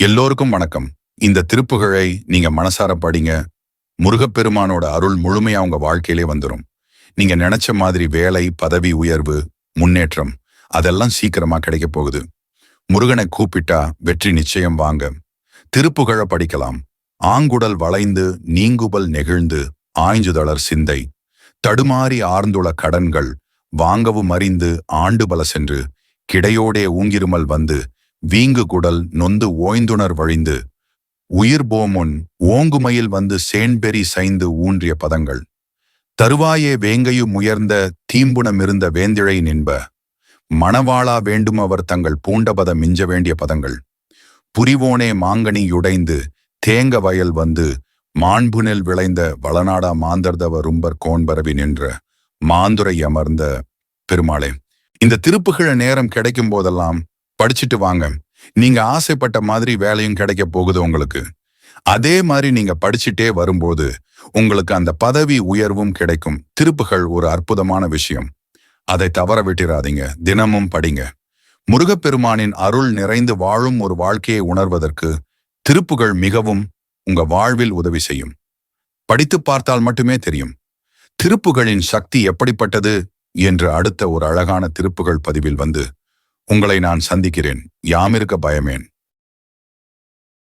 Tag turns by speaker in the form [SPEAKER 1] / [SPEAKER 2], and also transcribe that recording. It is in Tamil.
[SPEAKER 1] எல்லோருக்கும் வணக்கம். இந்த திருப்புகழை நீங்க மனசார படிங்க. முருகப்பெருமானோட அருள் முழுமையா உங்க வாழ்க்கையிலே வந்துடும் நீங்க நினைச்ச மாதிரி வேலை பதவி உயர்வு முன்னேற்றம் அதெல்லாம் சீக்கிரமா கிடைக்க போகுது. முருகனை கூப்பிட்டா வெற்றி நிச்சயம் வாங்க. திருப்புகழ படிக்கலாம். ஆங்குடல் வளைந்து நீங்குபல் நெகிழ்ந்து ஆய்ஞ்சுதளர் சிந்தை. தடுமாறி ஆர்ந்துள கடன்கள் வாங்கவும் அறிந்து ஆண்டு பல சென்று கிடையோடே ஊங்கிருமல் வந்து வீங்கு குடல் நொந்து ஓய்ந்துணர் வழிந்து உயிர் போமுன் ஓங்குமையில் வந்து சேன்பெரி சைந்து ஊன்றிய பதங்கள். தருவாயே வேங்கையும் உயர்ந்த தீம்புணமிருந்த வேந்திழை நின்ப. மணவாளா வேண்டும் அவர் தங்கள் பூண்டபத மிஞ்ச வேண்டிய பதங்கள். புரிவோனே மாங்கனி யுடைந்து தேங்க வயல் வந்து மாண்புனில் விளைந்த வளநாடா மாந்தர்தவ ரும்பர் கோன்பரவி நின்ற மாந்துரை அமர்ந்த பெருமாளே. இந்த திருப்புகிழ நேரம் கிடைக்கும் போதெல்லாம் படிச்சுட்டு வாங்க. நீங்க ஆசைப்பட்ட மாதிரி வேலையும் கிடைக்க போகுது உங்களுக்கு. அதே மாதிரி நீங்க படிச்சுட்டே வரும்போது உங்களுக்கு அந்த பதவி உயர்வும் கிடைக்கும். திருப்புகள் ஒரு அற்புதமான விஷயம். அதை தவற விட்டிராதீங்க தினமும் படிங்க. முருகப்பெருமானின் அருள் நிறைந்து வாழும் ஒரு வாழ்க்கையை உணர்வதற்கு திருப்புகள் மிகவும் உங்க வாழ்வில் உதவி செய்யும். படித்து பார்த்தால் மட்டுமே தெரியும். திருப்புகளின் சக்தி எப்படிப்பட்டது? என்று அடுத்த ஒரு அழகான திருப்புகள் பதிவில் வந்து உங்களை நான் சந்திக்கிறேன். யாமிருக்க பயமேன்.